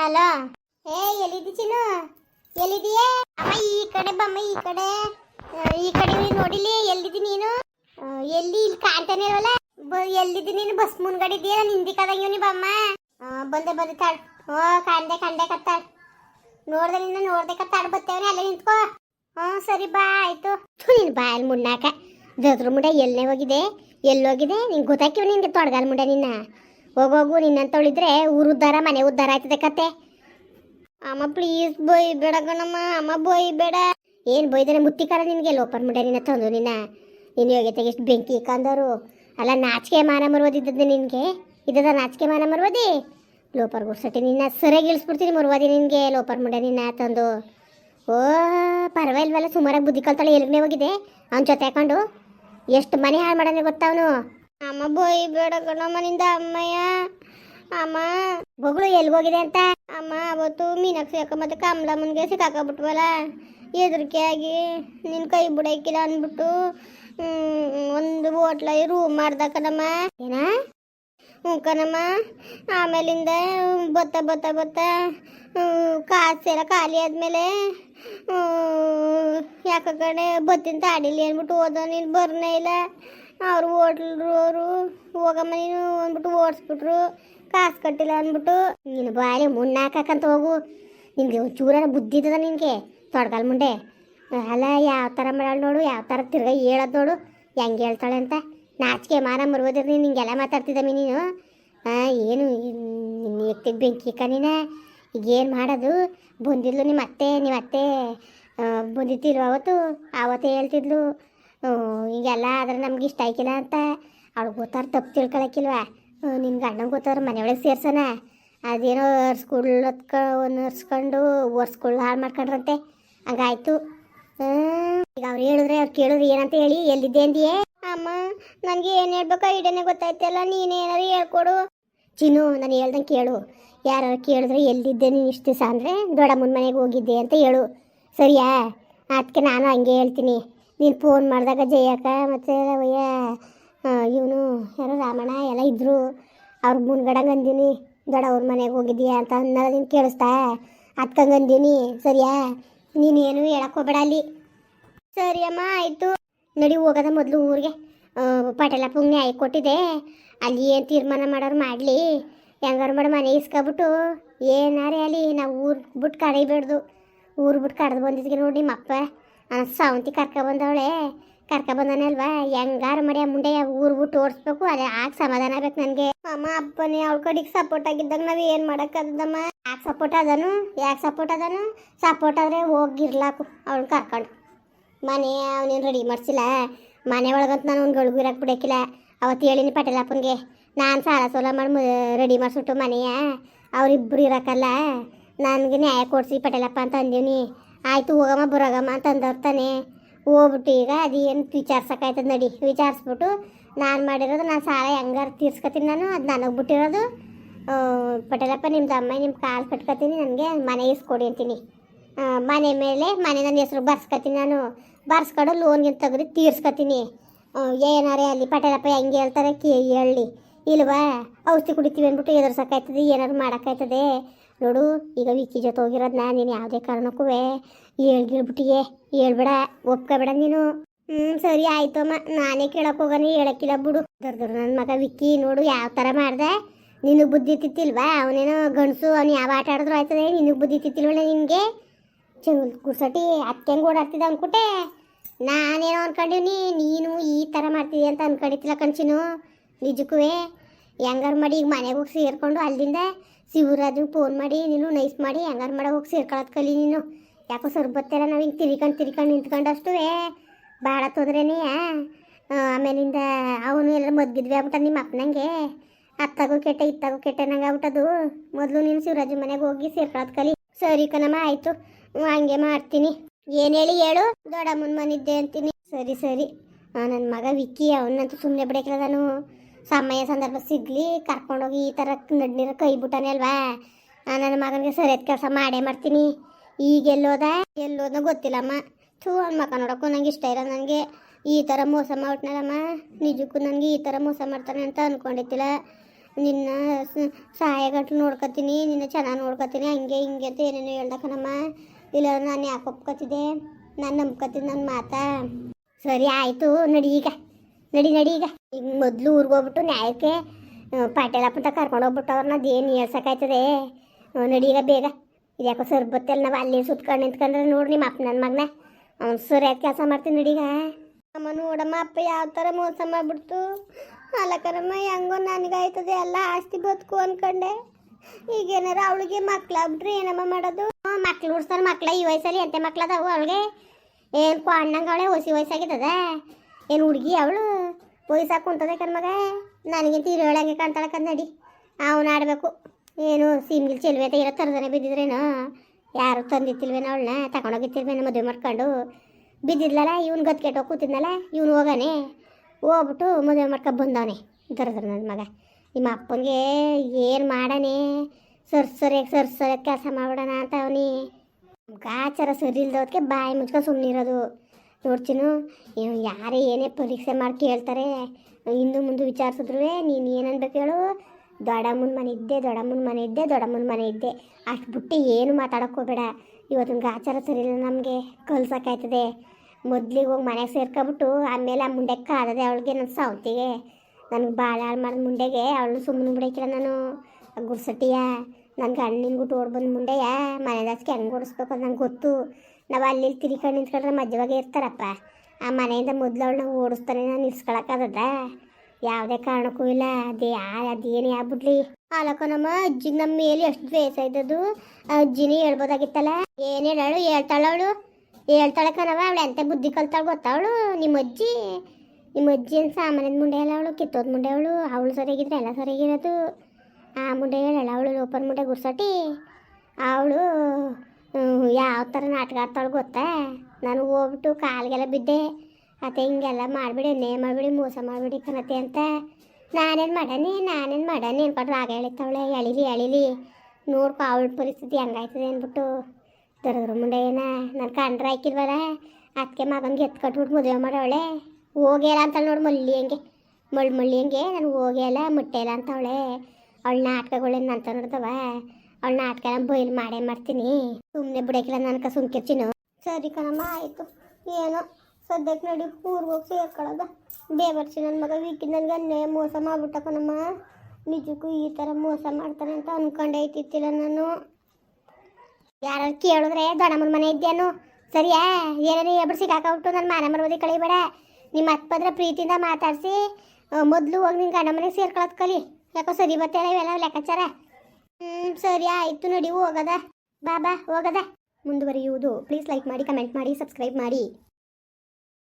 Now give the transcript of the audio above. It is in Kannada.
ಹಲೋ? ಏ, ಎಲ್ಲಿದ್ದಿ ಚಿನ್ನು? ಎಲ್ಲಿದೀಯೇ ಅಮ್ಮ, ಈ ಕಡೆ ಬಮ್ಮ ಈ ಕಡೆ. ಈ ಕಡೆ ನೋಡಿಲಿ ಎಲ್ಲಿದ್ದಿ ನೀನು? ಎಲ್ಲಿ, ಇಲ್ಲಿ ಕಾಣ್ತಾನೆ ಇರವಲ್ಲ ಬ- ಎಲ್ಲಿದ್ದಿ ನೀನು? ಬಸ್ ಮುಂದ್ಗಡೆ ಇದೆಯಲ್ಲ ನಿಂದಿ ಕದಂಗ ಇವನಿ ಬಮ್ಮ ಬಂದೆ ಬಂದೆ, ತಾಳ್. ಹ್ಞೂ ಕಾಣ್ದೆ ಕಂಡೆ ಕತ್ತಾಳ್. ನೋಡ್ದೆ ನಿನ್ನ, ನೋಡ್ದೆ ಕತ್ತಾಡ್ ಬರ್ತೇವನೆ ಅಲ್ಲೇ ನಿಂತ್ಕೋ. ಹ್ಞೂ, ಸರಿ, ಬಾ, ಆಯಿತು. ಥು ನೀನು ಬಾಯಲ್ಲಿ ಮುಣ್ಣಾಕ. ಜದ್ರ ಮುಂಡೆ ಎಲ್ಲೇ ಹೋಗಿದೆ? ಎಲ್ಲೋಗಿದೆ ನಿಂಗೆ ಗೊತ್ತಾಕಿವ್ ನಿನ್ಗೆ ತೊಡಗಾಲ ಮುಂಡೆ ನಿನ್ನ? ಹೋಗೋಗು ನಿನ್ನಂತವಳಿದ್ರೆ ಊರು ಉದ್ದಾರ, ಮನೆ ಉದ್ದಾರ ಆಯ್ತದೆ ಕತೆ. ಅಮ್ಮ ಪ್ಲೀಸ್ ಬೋಯ್ ಬೇಡ ಕಣಮ್ಮ. ಅಮ್ಮ ಬೋಯ್ ಬೇಡ. ಏನು ಬೈದರೆ ಮುತ್ತಿಕಾರ ನಿನಗೆ? ಲೋಪರ್ ಮುಂಡೆ ನಿನ್ನ ತಂದು ನಿನ್ನ. ನೀನು ಯೋಗ್ಯತೆಗೆ ಎಷ್ಟು ಬೆಂಕಿ ಕಂದರು ಅಲ್ಲ, ನಾಚಿಕೆ ಮಾನ ಮರುವುದಿದ್ದದ್ದು ನಿನಗೆ? ಇದ್ದದ ನಾಚಿಕೆ ಮಾನ ಮರುವುದಿ? ಲೋಪರ್ ಗುಡ್ಸಟ್ಟಿ ನಿನ್ನ ಸರಿಯಾಗಿ ಇಳಿಸ್ಬಿಡ್ತೀನಿ ಮರುವುದಿ ನಿನಗೆ, ಲೋಪರ್ ಮುಂಡೆ ನಿನ್ನ ತಂದು. ಓ, ಪರವಾಗಿಲ್ವಲ್ಲ, ಸುಮಾರಾಗಿ ಬುದ್ಧಿ ಕಲ್ತಾಳೆ ಎಲ್ಗನೆ ಹೋಗಿದೆ. ಅವನ ಜೊತೆ ಹಾಕೊಂಡು. ಎಷ್ಟು ಮನೆ ಹಾಳು ಮಾಡೋನಿಗೆ ಗೊತ್ತವನು ಅಮ್ಮ ಬೋಯ್ ಬೇಡ ಕಣಮ್ಮನಿಂದ ಅಮ್ಮಯ್ಯ. ಅಮ್ಮ, ಬೊಗಳು ಹೋಗಿದೆ ಅಂತ? ಅಮ್ಮ, ಅವತ್ತು ಮೀನಾಕ್ಷಿ ಅಕ್ಕ ಮತ್ತೆ ಕಮಲಮ್ಮನಿಗೆ ಸಿಕ್ಕಾಕಬಿಟ್ವಲ್ಲ ಹೆದರಿಕೆ ಆಗಿ ನಿನ್ನ ಕೈ ಬಿಡಕ್ಕಿಲ್ಲ ಅಂದ್ಬಿಟ್ಟು ಒಂದು ಹೋಟ್ಲ ರೂಮ್ ಮಾಡ್ದ ಕಣಮ್ಮ. ಏನ? ಹ್ಞೂ ಕಣಮ್ಮ, ಆಮೇಲಿಂದ ಬತ್ತ ಬತ್ತ ಬತ್ತ ಕಾಸೆಲ್ಲ ಖಾಲಿ ಆದಮೇಲೆ ಯಾಕ ಕಡೆ ಬತ್ತಿನ ತಾಡಿಲಿ ಅಂದ್ಬಿಟ್ಟು ಹೋದ. ನೀನು ಬರ್ನೇ ಇಲ್ಲ. ಅವ್ರು ಹೋಟ್ಲ್ರು ಅವರು ಹೋಗಮ್ಮ ನೀನು ಅಂದ್ಬಿಟ್ಟು ಓಡಿಸ್ಬಿಟ್ರು. ಕಾಸು ಕಟ್ಟಿಲ್ಲ ಅಂದ್ಬಿಟ್ಟು ನೀನು ಬಾರಿ ಮುನ್ನಾಕಂತ ಹೋಗು. ನಿನಗೆ ಚೂರ ಬುದ್ಧಿ ಇದ್ದದ ನಿನಗೆ? ತೊಡ್ಗಲ್ ಮುಂಡೆ ಅಲ್ಲ ಯಾವ ಥರ ಮಾಡಾಳು ನೋಡು ಯಾವ ಥರ ತಿರ್ಗ ಹೇಳೋದು ನೋಡು. ಹೆಂಗೆ ಹೇಳ್ತಾಳೆ ಅಂತ. ನಾಚಿಕೆ ಮಾನ ಮರ್ಬೋದಿರಿ ನಿಂಗೆಲ್ಲ ಮಾತಾಡ್ತಿದ್ದಮ್ಮಿ ನೀನು. ಹಾಂ ಏನು ನಿನ್ನ ಎತ್ತಿಗೆ ಬೆಂಕಿ ಕಣಿನ ಈಗ ಏನು ಮಾಡೋದು? ಬಂದಿದ್ಲು ನಿಮ್ಮ ಅತ್ತೆ ನಿಮ್ಮ ಅತ್ತೆ ಆ, ಬಂದಿತ್ತಿಲ್ವ ಅವತ್ತು? ಆವತ್ತೇ ಹೇಳ್ತಿದ್ಲು. ಈಗೆಲ್ಲ ಆದ್ರೆ ನಮ್ಗೆ ಇಷ್ಟ ಆಯ್ಕಿಲ್ಲ ಅಂತ ಅವಳು ಗೊತ್ತಾರ ತಪ್ಪು ತಿಳ್ಕೊಳಕಿಲ್ವ? ನಿನ್ನ ಗಂಡಂಗೆ ಗೊತ್ತಾರ ಮನೆಯೊಳಗೆ ಸೇರ್ಸೋಣ ಅದೇನೋ ಸ್ಕೂಲ್ ಹೊತ್ಕ ನರ್ಸ್ಕೊಂಡು ಹಾಳು ಮಾಡ್ಕೊಂಡ್ರಂತೆ. ಹಂಗಾಯ್ತು. ಈಗ ಅವ್ರು ಹೇಳಿದ್ರೆ ಅವ್ರು ಕೇಳಿದ್ರು ಏನಂತ ಹೇಳಿ ಎಲ್ಲಿದ್ದೆ ಅಂದಿಯೇ? ಅಮ್ಮ, ನನಗೆ ಏನು ಹೇಳ್ಬೇಕೋ ಇಡೇನೆ ಗೊತ್ತಾಯ್ತಲ್ಲ, ನೀನು ಏನಾರು ಹೇಳ್ಕೊಡು. ಚಿನ್ನು, ನಾನು ಹೇಳ್ದಂಗೆ ಕೇಳು. ಯಾರು ಕೇಳಿದ್ರೆ ಎಲ್ಲಿದ್ದೆ ನೀನು ಇಷ್ಟು ದಿವಸ ಅಂದರೆ ದೊಡ್ಡಮ್ಮನ ಮನೆಗೆ ಹೋಗಿದ್ದೆ ಅಂತ ಹೇಳು. ಸರಿಯಾ? ಅದಕ್ಕೆ ನಾನು ಹಂಗೆ ಹೇಳ್ತೀನಿ. ನೀನು ಫೋನ್ ಮಾಡಿದಾಗ ಜಯಕ್ಕ ಮತ್ತು ಅಯ್ಯ ಇವನು ಯಾರು ರಾಮಣ್ಣ ಎಲ್ಲ ಇದ್ದರು ಅವ್ರ ಮುನ್ಗಡಂಗೆ ಅಂದೀನಿ ಅವ್ರ ಮನೆಗೆ ಹೋಗಿದ್ದೀಯಾ ಅಂತ ಅನ್ನೋದು ನೀನು ಕೇಳಿಸ್ತಾ? ಅದ್ಕಂಗೆ ಅಂದೀನಿ, ಸರಿಯಾ ನೀನೇನು ಹೋಗ್ಬೇಡ ಅಲ್ಲಿ. ಸರಿ ಅಮ್ಮ, ಆಯಿತು. ನಡಿ ಹೋಗದ ಮೊದಲು ಊರಿಗೆ. ಪಟೇಲಪ್ಪಂಗೆ ನ್ಯಾಯ ಕೊಟ್ಟಿದೆ ಅಲ್ಲಿ ಏನು ತೀರ್ಮಾನ ಮಾಡೋರು ಮಾಡಲಿ. ಹೆಂಗಾರು ಮಾಡಿ, ಮನೆ ಇಸ್ಕೊಬಿಟ್ಟು ಏನಾರೇ ಅಲ್ಲಿ ನಾವು ಊರು ಬಿಟ್ಟು ಕಡಿಬೇಡ್ದು. ಊರು ಬಿಟ್ಟು ಕಡ್ದು ಬಂದಿದ್ಗೆ ನೋಡಿ ನಿಮ್ಮಪ್ಪ ಸಾವಂತಿ ಕರ್ಕ ಬಂದವಳೆ. ಕರ್ಕ ಬಂದಾನೆ ಅಲ್ವಾ? ಹೆಂಗಾರು ಮಾಡಿ ಮುಂಡೆ ಊರು ಬಿಟ್ಟು ಓಡಿಸ್ಬೇಕು. ಅದೇ ಆಗ ಸಮಾಧಾನ ಬೇಕು ನನಗೆ. ಅಮ್ಮ ಅಪ್ಪನೇ, ಅವ್ಳ ಕಡೆಗೆ ಸಪೋರ್ಟ್ ಆಗಿದ್ದಾಗ ನಾವು ಏನು ಮಾಡೋಕ್ಕಾಗದಮ್ಮ ಯಾಕೆ ಸಪೋರ್ಟ್ ಅದನು ಯಾಕೆ ಸಪೋರ್ಟ್ ಅದನು ಸಪೋರ್ಟ್ ಆದರೆ ಹೋಗಿರ್ಲಾಕು. ಅವಳನ್ನ ಕರ್ಕೊಂಡು. ಮನೆ ಅವನೇನು ರೆಡಿ ಮಾಡಿಸಿಲ್ಲ. ಮನೆ ಒಳಗಂತ ನಾನು ಒಂದು ಗಳಿಗೂ ಇರಕ್ಕೆ ಬಿಡಕ್ಕಿಲ್ಲ ಅವತ್ತು ಹೇಳಿನಿ ಪಟೇಲಪ್ಪನಿಗೆ ನಾನು ಸಾಲ ಸೋಲ ಮಾಡಿ ರೆಡಿ ಮಾಡಿಸ್ಬಿಟ್ಟು ಮನೆಯ. ಅವರಿಬ್ಬರು ಇರೋಕ್ಕಲ್ಲ ನನಗೆ ನ್ಯಾಯ ಕೊಡಿಸಿ ಪಟೇಲಪ್ಪ ಅಂತ ಅಂದೀನಿ ಆಯಿತು ಹೋಗಮ್ಮ, ಬರೋಗಮ್ಮ ಅಂತಂದು ಹೋಗ್ಬಿಟ್ಟು ಈಗ ಅದು ಏನು ವಿಚಾರ್ಸೋಕ್ಕಾಯ್ತದ ನಡಿ. ವಿಚಾರಿಸ್ಬಿಟ್ಟು ನಾನು ಮಾಡಿರೋದು ನಾನು ಸಾಲ ಹೆಂಗಾರು ತೀರ್ಸ್ಕೊತೀನಿ ನಾನು, ಅದು ನನಗೆ ಬಿಟ್ಟಿರೋದು ಪಟೇಲಪ್ಪ, ನಿಮ್ದು ಅಮ್ಮ, ನಿಮ್ಮ ಕಾಲು ಕಟ್ಕೊತೀನಿ ನನಗೆ ಮನೆ ಇಸ್ಕೊಡಿ ಅಂತೀನಿ. ಮನೆ ಮೇಲೆ ಮನೆ ನನ್ನ ಹೆಸ್ರು ಬರ್ಸ್ಕೊತೀನಿ ನಾನು. ಬರ್ಸ್ಕೊಂಡು ಲೋನ್ಗೆ ತೆಗೆದು ತೀರ್ಸ್ಕೊತೀನಿ. ಏನಾರೆ ಅಲ್ಲಿ ಪಟೇಲಪ್ಪ ಹೆಂಗೆ ಹೇಳ್ತಾರೆ ಕೇ ಹೇಳಿ. ಇಲ್ವಾ? ಔಷಧಿ ಕುಡಿತೀವಿ ಅಂದ್ಬಿಟ್ಟು ಎದುರ್ಸೋಕ್ಕಾಯ್ತದೆ ಏನಾದ್ರು ಮಾಡೋಕ್ಕಾಯ್ತದೆ. ನೋಡು, ಈಗ ವಿಕ್ಕಿ ಜೊತೆ ಹೋಗಿರೋದನ್ನ ನೀನು ಯಾವುದೇ ಕಾರಣಕ್ಕೂ ಹೇಳ್ಗಿಳ್ಬಿಟ್ಟಿಗೆ ಹೇಳ್ಬೇಡ ಒಪ್ಕೋಬೇಡ ನೀನು. ಹ್ಞೂ ಸರಿ ಆಯ್ತು ಅಮ್ಮ, ನಾನೇ ಕೇಳಕ್ಕೆ ಹೋಗೋಣ ಹೇಳಕ್ಕಿಲ್ಲ ಬಿಡು. ದೊಡ್ಡ ನನ್ನ ಮಗ ವಿಕ್ಕಿ, ನೋಡು ಯಾವ ಥರ ಮಾಡ್ದೆ. ನಿನಗೆ ಬುದ್ಧಿ ತಿತ್ತಿಲ್ವಾ? ಅವನೇನೋ ಗಂಡಸು, ಅವ್ನು ಯಾವ ಆಟ ಆಡಿದ್ರು ಆಯ್ತದೆ, ನಿನಗೆ ಬುದ್ಧಿ ತಿತ್ತಿಲ್ವಲ್ಲ ನಿನಗೆ? ಚಂಗಲ್ ಕುರ್ಸಟಿ ಅತ್ತೆ ಹೆಂಗೆ ಓಡಾಡ್ತಿದ್ದ ಅನ್ಕೊಟ್ಟೆ ನಾನೇನೋ ಅನ್ಕೊಂಡಿವ್ನಿ, ನೀನು ಈ ಥರ ಮಾಡ್ತಿದ್ದಿ ಅಂತ ಅನ್ಕೊಂಡಿತ್ತಿಲ್ಲ ಕಣ್ಸಿನು ನಿಜಕ್ಕೂ ಹೆಂಗಾರು ಮಾಡಿ ಈಗ ಮನೆಗೆ ಹೋಗಿ ಸೇರ್ಕೊಂಡು ಅಲ್ಲಿಂದ ಶಿವರಾಜು ಫೋನ್ ಮಾಡಿ, ನೀನು ನೈಸ್ ಮಾಡಿ, ಹೆಂಗಾರು ಮಾಡಿ ಹೋಗಿ ಸೇರ್ಕೊಳ್ಳೋದು ಕಲಿ ನೀನು. ಯಾಕೋ ಸರ್ಬತ್ತೆಲ್ಲ ನಾವು ಹಿಂಗೆ ತಿರ್ಕೊಂಡು ತಿರ್ಕೊಂಡು ನಿಂತ್ಕೊಂಡಷ್ಟು ಭಾಳ ತೊಂದ್ರೆನೇ ಆಮೇಲಿಂದ ಅವನು ಎಲ್ಲ ಮದ್ಗಿದ್ವಿ ಆಗ್ಬಿಟ್ಟ ನಿಮ್ಮ ಅಪ್ಪನಂಗೆ. ಅತ್ತಾಗೂ ಕೆಟ್ಟ, ಇತ್ತಾಗೂ ಕೆಟ್ಟ ನಂಗೆ ಆಗ್ಬಿಟ್ಟದು. ಮೊದಲು ನೀನು ಶಿವರಾಜು ಮನೆಗೆ ಹೋಗಿ ಸೇರ್ಕೊಳ್ಳೋದು ಕಲಿ. ಸರಿ ಕಣಮ್ಮ, ಆಯಿತು. ಹಂಗೆ ಮಾಡ್ತೀನಿ. ಏನು ಹೇಳಿ ಹೇಳು. ದೊಡ್ಡಮ್ಮನ ಮನಿದ್ದೆ ಅಂತೀನಿ. ಸರಿ ಸರಿ. ನನ್ನ ಮಗ ವಿಕ್ಕಿ, ಅವನಂತೂ ಸುಮ್ಮನೆ ಬಿಡಕ್ಕಿಲ್ಲ ನಾನು ಸಮಯ ಸಂದರ್ಭ ಸಿಗ್ಲಿ, ಕರ್ಕೊಂಡೋಗಿ ಈ ಥರ ನಡ್ನೀರ ಕೈ ಬಿಟ್ಟಾನೆ ಅಲ್ವಾ? ನಾನು ನನ್ನ ಮಗನಿಗೆ ಸರಿಯಾದ ಕೆಲಸ ಮಾಡೇ ಮಾಡ್ತೀನಿ. ಈಗ ಎಲ್ಲೋದ? ಎಲ್ಲೋದ ಗೊತ್ತಿಲ್ಲಮ್ಮ. ಥೂ, ಅವ್ನ ಮಗ ನೋಡೋಕ್ಕೂ ನಂಗೆ ಇಷ್ಟ ಇಲ್ಲ ನನಗೆ ಈ ಥರ ಮೋಸ ಮಾಡ್ಬಿಟ್ನಲ್ಲಮ್ಮ ನಿಜಕ್ಕೂ ನನಗೆ ಈ ಥರ ಮೋಸ ಮಾಡ್ತಾನೆ ಅಂತ ಅಂದ್ಕೊಂಡಿದ್ದಿಲ್ಲ ನಿನ್ನ ಸಹಾಯ ಸಹಾಯಗಟ್ಲು ನೋಡ್ಕೊತೀನಿ, ನಿನ್ನ ಚೆನ್ನಾಗಿ ನೋಡ್ಕೊತೀನಿ, ಹಂಗೆ ಹಿಂಗೆ ಅಂತ ಏನೇನೋ ಹೇಳ್ದಕ್ಕನಮ್ಮ ಇಲ್ಲ, ನಾನು ಯಾಕೆ ಒಪ್ಕೊತಿದ್ದೆ? ನಾನು ನಂಬ್ಕೊತೀನಿ ನನ್ನ ಮಾತಾ? ಸರಿ, ಆಯಿತು, ನಡಿ ಈಗ. ನಡಿ ನಡಿ ಈಗ. ಈಗ ಮೊದಲು ಊರಿಗೆ ಹೋಗ್ಬಿಟ್ಟು ನ್ಯಾಯಕ್ಕೆ ಪಾಟೇಲಪ್ಪ ಅಂತ ಕರ್ಕೊಂಡು ಹೋಗ್ಬಿಟ್ಟು ಅವ್ರನ್ನ ಅದೇನು ಹೇಳ್ಸಕ್ಕಾಯ್ತದೆ? ನಡಿ ಈಗ ಬೇಗ. ಇದ್ಯಾಕೋ ಸರ್ಬತ್ತೆಲ್ಲ ನಾವು ಅಲ್ಲಿ ಸುತ್ಕೊಂಡು ನಿಂತ್ಕೊಂಡ್ರೆ ನೋಡಿ ನಿಮ್ಮ ಅಪ್ಪ ನನ್ನ ಮಗನ. ಅವ್ನು ಸರಿಯಾದ ಕೆಲಸ ಮಾಡ್ತೀನಿ ನಡೀಗ ಅಮ್ಮ ನೋಡಮ್ಮ, ಅಪ್ಪ ಯಾವ ಥರ ಮೋಸ ಮಾಡಿಬಿಡ್ತು. ಅಲ್ಲಕರಮ್ಮ ಹೆಂಗೋ ನನಗಾಯ್ತದೆ, ಎಲ್ಲ ಆಸ್ತಿ ಬದುಕು ಅನ್ಕೊಂಡೆ. ಈಗೇನಾರ ಅವಳಿಗೆ ಮಕ್ಳಾಗ್ಬಿಟ್ರೆ ಏನಮ್ಮ ಮಾಡೋದು? ಮಕ್ಳು ಉಡ್ಸ್ತಾರೆ ಮಕ್ಳ, ಈ ವಯಸ್ಸಲ್ಲಿ ಎಂತೆ ಮಕ್ಳದಾವು ಅವಳಿಗೆ? ಏನು ಕೊಂಡಂಗೆ ಅವಳೆ ಹೊಸಿ ವಯಸ್ಸಾಗಿದ್ದದ? ಏನು ಹುಡುಗಿ ಅವಳು? ವಯಸ್ಸಾಗಿ ಕುಂತದೆ ಕಣ್ಮಗ ನನಗಿಂತ ಇರೋಳಾಗೆ ಕಾಣ್ತಾಳೆ ಕಣ್ ನಡಿ. ಅವನು ಆಡಬೇಕು. ಏನು ಸೀಮ್ಗಿಲ್ ಚೆಲುವೆ ಇರೋ ಬಿದ್ದಿದ್ರೇನು ಬಿದ್ದಿದ್ರೇನೋ. ಯಾರು ತಂದಿತ್ತಿಲ್ವೇನೋ ಅವಳನ್ನ ತಗೊಂಡೋಗಿತ್ತಿಲ್ವೇನೋ ಮದುವೆ ಮಾಡ್ಕೊಂಡು. ಬಿದ್ದಿದ್ಲಲ್ಲ ಇವ್ನು ಗತ್ಕೆಟ್ಟೋಗಿ ಕೂತಿದ್ನಲ್ಲ ಇವ್ನು ಹೋಗಾನೆ. ಹೋಗ್ಬಿಟ್ಟು ಮದುವೆ ಮಾಡ್ಕೊಂಡು ಬಂದವನೆ. ದರದ್ರ ನನ್ನ ಮಗ. ನಿಮ್ಮ ಅಪ್ಪನಿಗೆ ಏನು ಮಾಡಾನೆ? ಸರ್ ಸರಿಯಾಗಿ ಸರ್ ಸರಿಯಾಗಿ ಕೆಲಸ ಮಾಡ್ಬಿಡೋಣ ಅಂತ ಅವನಿ. ಗಾಚಾರ ಸರಿ ಇಲ್ದೋದಕ್ಕೆ ಬಾಯಿ ಮುಚ್ಕೊಂಡು ಸುಮ್ಮನಿರೋದು ನೋಡ್ತೀನು? ಯಾರೇ ಏನೇ ಪರೀಕ್ಷೆ ಮಾಡಿ ಕೇಳ್ತಾರೆ ಹಿಂದೂ ಮುಂದೆ ವಿಚಾರಿಸಿದ್ರು ನೀನು ಏನನ್ಬೇಕು ಹೇಳು? ದೊಡ್ಡಮ್ಮನ ಮನೆ ಇದ್ದೆ, ದೊಡ್ಡಮ್ಮನ ಮನೆ ಇದ್ದೆ, ದೊಡ್ಡಮ್ಮನ ಮನೆ ಇದ್ದೆ. ಅಷ್ಟು ಬಿಟ್ಟು ಏನು ಇವತ್ತು ಇವತ್ತಿನ ಆಚಾರ ಸರಿಯಿಲ್ಲ ನಮಗೆ, ಕಲ್ಸೋಕ್ಕಾಯ್ತದೆ. ಮೊದ್ಲಿಗೆ ಹೋಗಿ ಮನೆಗೆ ಸೇರ್ಕೊಬಿಟ್ಟು, ಆಮೇಲೆ ಆ ಮುಂಡೆ ಕಾದದೆ ಅವಳಿಗೆ ನನ್ನ ಸೌತಿಗೆ ನನಗೆ ಭಾಳ ಹಾಳು ಮಾಡಿದ ಮುಂಡೆಗೆ ಅವಳು ಸುಮ್ಮನೆ ಬಿಡಕ್ಕಿಲ್ಲ ನಾನು. ಗುಡ್ಸಟ್ಟಿಯ ನನ್ನ ಗಂಡಿನ ಗುಟ್ಟು ಓಡ್ಬಂದು ಮುಂಡೆಯ ಮನೆದಾಸ್ಗೆ ಹೆಂಗೆ ಓಡಿಸ್ಬೇಕು ಅಂತ ನಂಗೆ ಗೊತ್ತು. ನಾವು ಅಲ್ಲಿ ತಿರ್ಕೊಂಡು ನಿಂತ್ಕೊಂಡ್ರೆ ಮಧ್ಯವಾಗಿ ಇರ್ತಾರಪ್ಪ. ಆ ಮನೆಯಿಂದ ಮೊದಲು ಅವಳನ್ನ ಓಡಿಸ್ತಾನೆ ನಾನು ನಿಲ್ಸ್ಕೊಳಕ್ಕಾಗದ ಯಾವುದೇ ಕಾರಣಕ್ಕೂ ಇಲ್ಲ. ಅದೇ ಅದೇನು ಯಾಬಿಡ್ಲಿ ಆಲಕನಮ್ಮ ಅಜ್ಜಿಗೆ ನಮ್ಮ ಮೇಲೆ ಎಷ್ಟು ದ್ವೇಷ ಇದ್ದದ್ದು. ಆ ಅಜ್ಜಿನೇ ಹೇಳ್ಬೋದಾಗಿತ್ತಲ್ಲ. ಏನು ಹೇಳಳು? ಹೇಳ್ತಾಳವಳು ಹೇಳ್ತಾಳೆ ಕಣವ ಅವಳು ಎಂತ ಬುದ್ಧಿ ಕಲ್ತಾಳು ಗೊತ್ತಾವಳು ನಿಮ್ಮ ಅಜ್ಜಿ? ನಿಮ್ಮ ಅಜ್ಜಿ ಏನು ಸಾಮಾನ್ಯದ ಮುಂಡೆ ಅಲ್ಲ ಅವಳು, ಕಿತ್ತೋದ್ ಮುಂಡೆ ಅವಳು. ಅವಳು ಸರಿಯಾಗಿದ್ರೆ ಎಲ್ಲ ಸರಿಯಾಗಿರೋದು. ಆ ಮುಂಡೆ ಹೇಳಲ್ಲ ಅವಳು ಲೋಪನ್ ಮುಂಡೆ ಗುರ್ಸಟಿ. ಅವಳು ಯಾವ ಥರ ನಾಟಕ ಆಡ್ತಾಳು ಗೊತ್ತಾ? ನಾನು ಹೋಗ್ಬಿಟ್ಟು ಕಾಲಿಗೆಲ್ಲ ಬಿದ್ದೆ. ಅತ್ತೆ, ಹಿಂಗೆಲ್ಲ ಮಾಡಿಬಿಡಿ, ನೇ ಮಾಡಿಬಿಡಿ, ಮೋಸ ಮಾಡಿಬಿಡಿ ಕಣತೆ ಅಂತ. ನಾನೇನು ಮಾಡಾನೆ ನಾನೇನು ಮಾಡಾನೆ ಅನ್ಕೊಂಡು ರಾಗ ಎಳಿತಾವಳೆ ಎಳಿಲಿ ಎಳಿಲಿ. ನೋಡ್ಕೊ, ಅವಳ ಪರಿಸ್ಥಿತಿ ಹೆಂಗಾಯ್ತದೆ ಅಂದ್ಬಿಟ್ಟು ದೊರದ್ರ ಮುಂಡೆ ಏನ ನನ್ನ ಕಂಡ್ರೆ ಹಾಕಿಲ್ವಲ್ಲ ಅದಕ್ಕೆ ಮಗನಿಗೆ ಎತ್ಕಟ್ಬಿಟ್ಟು ಮದುವೆ ಮಾಡವಳೆ. ಹೋಗ್ಯಾರ ಅಂತ ನೋಡಿ ಮಲ್ಲಿ ಹಂಗೆ ಮಳ್ಳಿ ಮಳ್ಳಿ ಹಂಗೆ ನಾನು ಹೋಗ್ಯಾಲ ಮುಟ್ಟೆಲ್ಲ ಅಂತವಳೆ. ಅವಳ ನಾಟಕಗಳೇನು ಅಂತ ನೋಡ್ದವ? ಅವಳ ನಾಟಕ ಬಯಲು ಮಾಡೇ ಮಾಡ್ತೀನಿ. ಸುಮ್ಮನೆ ಬಿಡಕಿಲ್ಲ ನನಗೆ ಸುಮ್ಕಿರ್ತೀನಿ. ಸರಿ ಕಣಮ್ಮ, ಆಯಿತು. ಏನೋ? ಸದ್ಯಕ್ಕೆ ನೋಡಿ ಊರಿಗೆ ಹೋಗಿ ಸೇರ್ಕೊಳ್ಳೋದ ಬೇವರ್ಸಿ ನನ್ನ ಮಗ ವೀಕಿ ನನಗೆ ಅನ್ನೇ ಮೋಸ ಮಾಡ್ಬಿಟ್ಟ ಕಣಮ್ಮ. ನಿಜಕ್ಕೂ ಈ ಥರ ಮೋಸ ಮಾಡ್ತಾನೆ ಅಂತ ಅನ್ಕೊಂಡೇ ಐತಿತ್ತಿಲ್ಲ ನಾನು. ಯಾರು ಕೇಳಿದ್ರೆ ದೊಡ್ಡಮ್ಮನ ಮನೆ ಇದ್ದೇನು? ಸರಿಯಾ? ಏನೇನು ಸಿಗಾಕ ಸಿಕ್ಕಾಕೊಂಬಿಟ್ಟು ನನ್ನ ಮನೆ ಮರ್ಬೋದಿ ಕಳಿಬೇಡ. ನಿಮ್ಮ ಅಪ್ಪ ಬಂದ್ರೆ ಪ್ರೀತಿಯಿಂದ ಮಾತಾಡಿಸಿ ಮೊದಲು ಹೋಗಿ ನಿನ್ನ ಗಂಡ ಮನೆಗೆ ಸೇರ್ಕೊಳ್ಳೋದು ಕಲಿ. ಯಾಕೋ ಸರಿ ಬರ್ತೇನೆ ಇವೆಲ್ಲ ಲೆಕ್ಕಾಚಾರ? ಹ್ಞೂ ಸರಿ ಆಯಿತು ನೋಡಿ, ಹೋಗದ. ಬಾ ಬಾ, ಹೋಗದ. ಮುಂದುವರಿಯುವುದು. ಪ್ಲೀಸ್ ಲೈಕ್ ಮಾಡಿ ಕಮೆಂಟ್ ಮಾಡಿ ಸಬ್ಸ್ಕ್ರೈಬ್ ಮಾಡಿ.